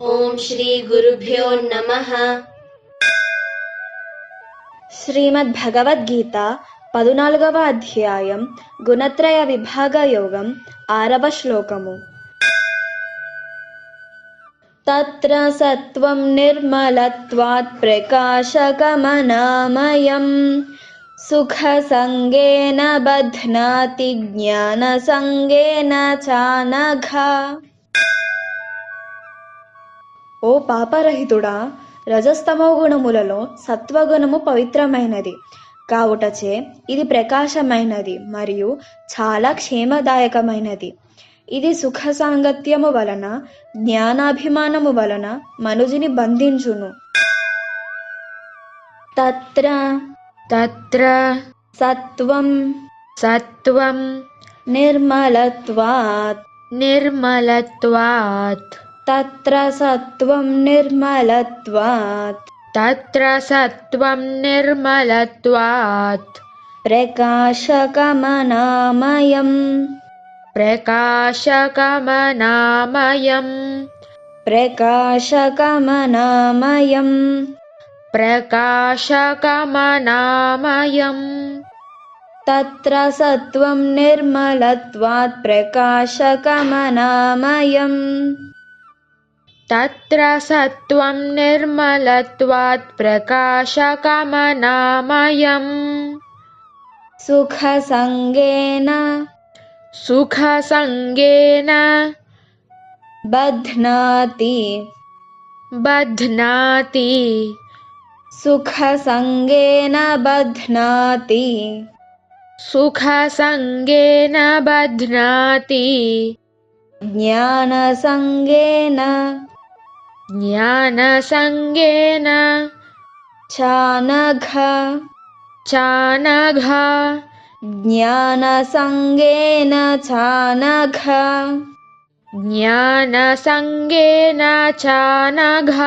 ఓం శ్రీ గురుభ్యో నమః శ్రీమద్ భగవద్గీత పదునాలుగవ అధ్యాయం గుణత్రయ విభాగ యోగం ఆరవ శ్లోకము తత్ర సత్వం నిర్మలత్వాత్ ప్రకాశకమనామయం సుఖ సంగేన బధ్నాతి జ్ఞాన సంగేన చానఘ ఓ పాపరహితుడా రజస్తమో గుణములలో సత్వగుణము పవిత్రమైనది. కావుటచే ఇది ప్రకాశమైనది మరియు చాలా క్షేమదాయకమైనది. ఇది సుఖ సాంగత్యము వలన జ్ఞానాభిమానము వలన మనుజుని బంధించును. తత్ర తత్ర సత్వం సత్వం నిర్మలత్వాత్ నిర్మలత్వాత్. तत्र सत्त्वं निर्मलत्वात्। तत्र सत्त्वं निर्मलत्वात्। प्रकाशकमनामयम्। प्रकाशकमनामयम्। प्रकाशकमनामयम्। प्रकाशकमनामयम्। तत्र सत्त्वं निर्मलत्वात्। प्रकाशकमनामयम्। तत्र सत्त्वं निर्मलत्वात् प्रकाशकमनामयम्। सुखसङ्गेन सुखसङ्गेन बध्नाति। बध्नाति। सुखसङ्गेन बध्नाति। सुखसङ्गेन बध्नाति। ज्ञानसङ्गेन ज्ञानसङ्गेन चानघ। चानघ। ज्ञानसङ्गेन चानघ। ज्ञानसङ्गेन चानघ।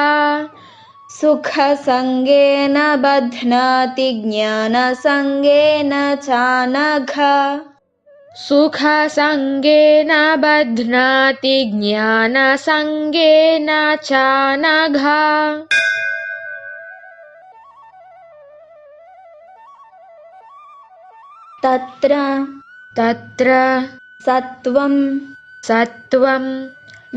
सुखसङ्गेन बध्नाति ज्ञानसङ्गेन चानघ। सुखसङ्गेन बध्नाति ज्ञानसङ्गेन च नघा तत्र तत्र सत्वं सत्वं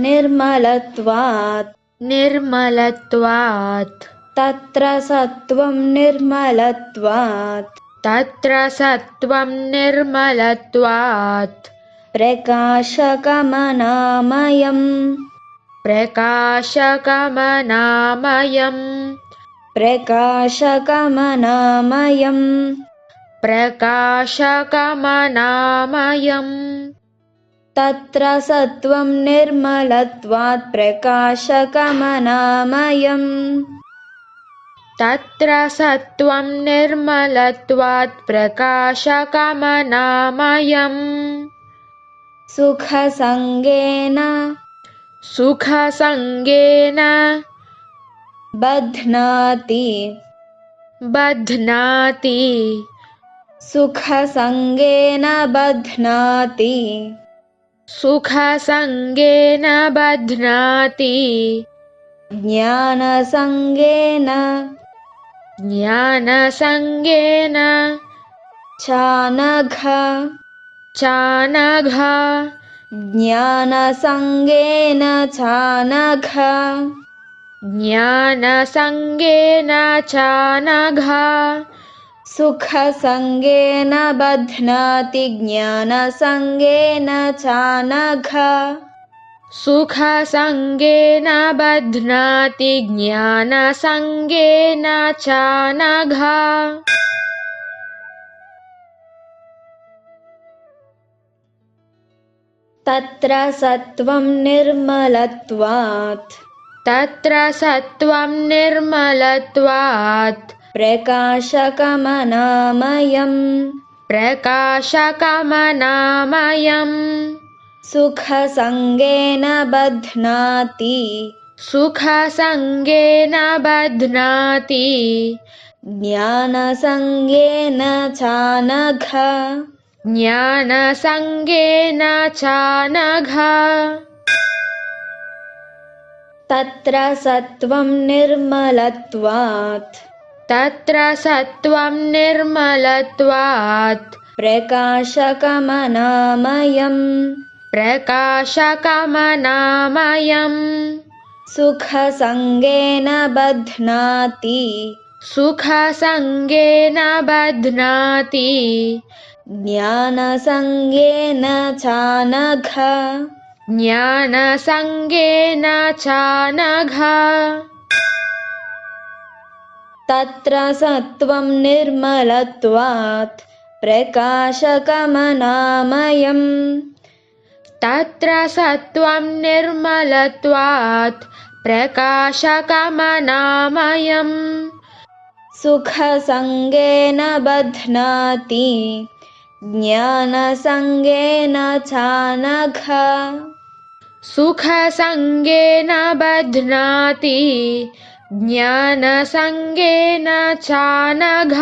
निर्मलत्वात्। निर्मलत्वात्। तत्र सत्वं निर्मलत्वात्। तत्र सत्त्वं निर्मलत्वात्। प्रकाशकमनामयम् प्रकाशकमनामयम् प्रकाशकमनामयम् प्रकाशकमनामयम् तत्र सत्त्वं निर्मलत्वात् प्रकाशकमनामयम् तत्र सत्वं निर्मलत्वात् प्रकाशकमनामयम्। सुखसङ्गेन सुखसङ्गेन बध्नाति। बध्नाति। सुखसङ्गेन बध्नाति। सुखसङ्गेन बध्नाति। ज्ञानसङ्गेन ज्ञानसङ्गेन चानघ। चानघ। ज्ञानसङ्गेन चानघ। ज्ञानसङ्गेन चानघ। सुखसङ्गेन बध्नाति ज्ञानसङ्गेन चानघ। सुखसङ्गेन बध्नाति ज्ञानसङ्गेन च नघ तत्र सत्त्वं निर्मलत्वात्। तत्र सत्त्वं निर्मलत्वात्। प्रकाशकमनामयम्। प्रकाशकमनामयम्। सुखसङ्गेन बध्नाति। सुखसङ्गेन बध्नाति। ज्ञानसङ्गेन चानघ। ज्ञानसङ्गेन चानघ। तत्र सत्त्वं निर्मलत्वात्। तत्र सत्त्वं निर्मलत्वात्। प्रकाशकमनामयम्। प्रकाशकमनामयम्। सुखसङ्गेन बध्नाति। सुखसङ्गेन बध्नाति। ज्ञानसङ्गेन चानघ। ज्ञानसङ्गेन चानघ। तत्र सत्त्वं निर्मलत्वात् प्रकाशकमनामयम् तत्र सत्त्वं निर्मलत्वात् प्रकाशकमनामयम्। सुखसङ्गेन बध्नाति ज्ञानसङ्गेन चानघ। सुखसङ्गेन बध्नाति ज्ञानसङ्गेन चानघ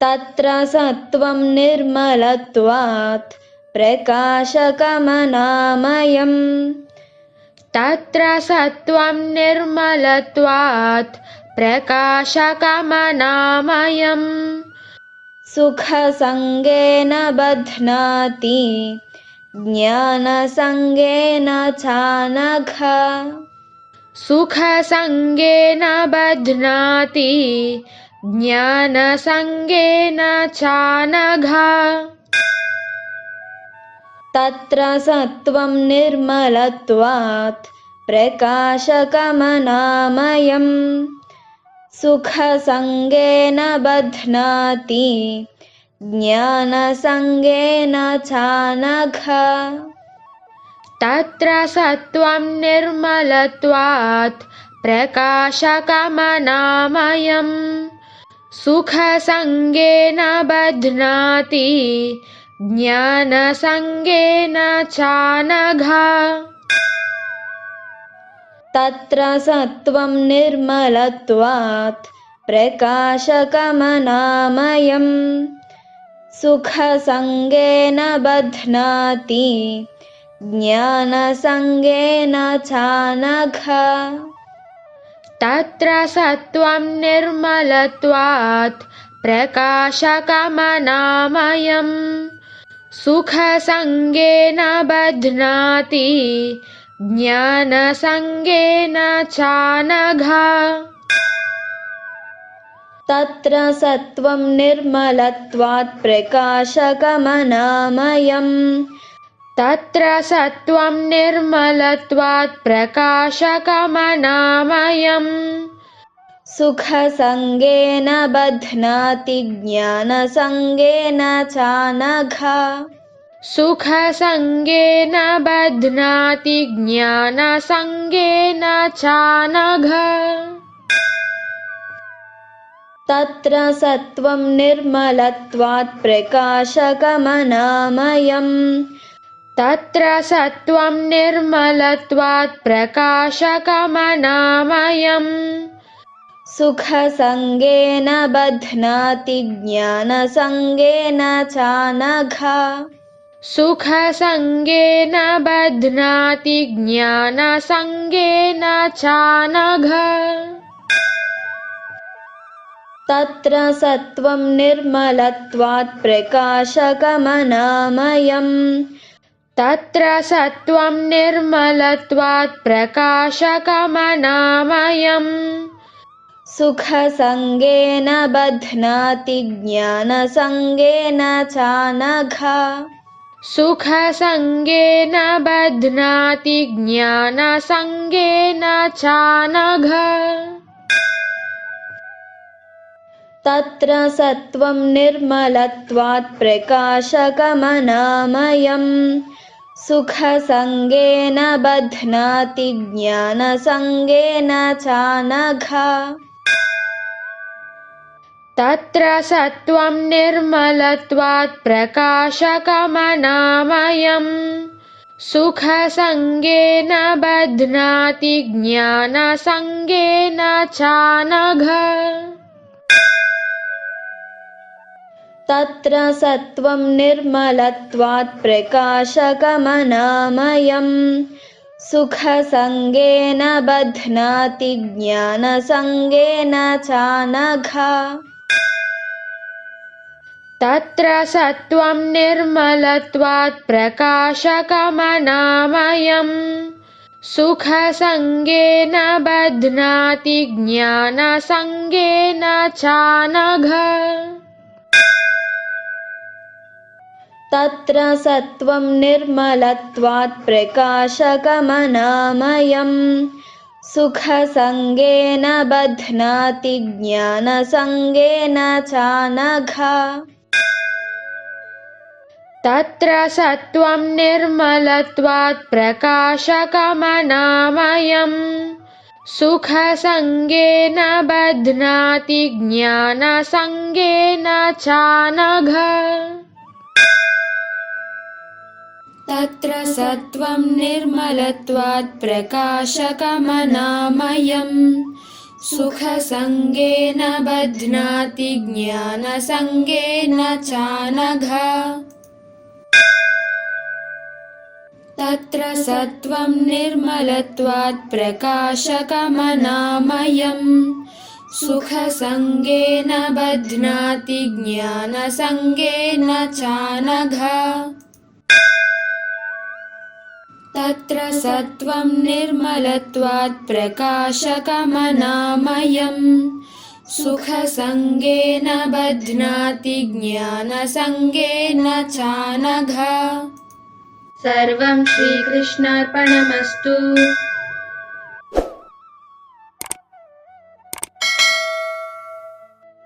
तत्र सत्त्वं निर्मलत्वात् प्रकाशकमनामयम्। तत्र सत्त्वं निर्मलत्वात् प्रकाशकमनामयम्। सुखसङ्गेन बध्नाति ज्ञानसङ्गेन चानघ। सुखसङ्गेन बध्नाति ज्ञानसङ्गेन चानघ। तत्र सत्त्वं निर्मलत्वात् प्रकाशकमनामयम्। सुखसङ्गेन बध्नाति ज्ञानसङ्गेन चानघ। तत्र सत्त्वं निर्मलत्वात् प्रकाशकमनामयम् सुखसङ्गेन बध्नाति ज्ञानसङ्गेन चानघ। तत्र सत्त्वं निर्मलत्वात् प्रकाशकमनामयम्। सुखसङ्गेन बध्नाति ज्ञानसङ्गेन चानघ तत्र सत्त्वं निर्मलत्वात् प्रकाशकमनामयम्। सुखसङ्गेन बध्नाति ज्ञानसङ्गेन चानघ। तत्र सत्त्वं निर्मलत्वात् प्रकाशकमनामयम् तत्र सत्त्वं निर्मलत्वात् प्रकाशकमनामयम्। सुखसङ्गेन बध्नाति ज्ञानसङ्गेन चानघ। सुखसङ्गेन बध्नाति ज्ञानसङ्गेन चानघ। तत्र सत्त्वं निर्मलत्वात् प्रकाशकमनामयम् तत्र सत्त्वं निर्मलत्वात् प्रकाशकमनामयम्। सुखसङ्गेन बध्नाति ज्ञानसङ्गेन चानघ। सुखसङ्गेन बध्नाति ज्ञानसङ्गेन चानघ। तत्र सत्त्वं निर्मलत्वात् प्रकाशकमनामयम् तत्र सत्त्वं निर्मलत्वात् प्रकाशकमनामयम्। सुखसङ्गेन बध्नाति ज्ञानसङ्गेन चानघ। सुखसङ्गेन बध्नाति ज्ञानसङ्गेन चानघ। तत्र सत्त्वं निर्मलत्वात् प्रकाशकमनामयम् सुखसङ्गेन बध्नाति ज्ञानसङ्गेन चानघ। तत्र सत्त्वं निर्मलत्वात् प्रकाशकमनामयम्। सुखसङ्गेन बध्नाति ज्ञानसङ्गेन चानघ तत्र सत्त्वं निर्मलत्वात् प्रकाशकमनामयम् सुखसङ्गेन बध्नाति ज्ञानसङ्गेन चानघा तत्र सत्त्वं निर्मलत्वात् प्रकाशकमनामयम् सुखसङ्गेन बध्नाति ज्ञानसङ्गेन चानघ तत्र सत्त्वं निर्मलत्वात् प्रकाशकमनामयम् सुखसङ्गेन बध्नाति ज्ञानसङ्गेन चानघा। तत्र सत्त्वं निर्मलत्वात् प्रकाशकमनामयम् सुखसङ्गेन बध्नाति ज्ञानसङ्गेन चानघ तत्र सत्त्वं निर्मलत्वात् प्रकाशकमनामयम्। सुखसङ्गेन बध्नाति ज्ञानसङ्गेन चानघा। तत्र सत्त्वं निर्मलत्वात् प्रकाशकमनामयम्। सुखसङ्गेन बध्नाति ज्ञानसङ्गेन चानघा तत्र सत्त्वं निर्मलत्वात् प्रकाशकमनामयम्। सुखसङ्गेन बध्नाति ज्ञानसङ्गेन चानघा सर्वं श्रीकृष्णार्पणमस्तु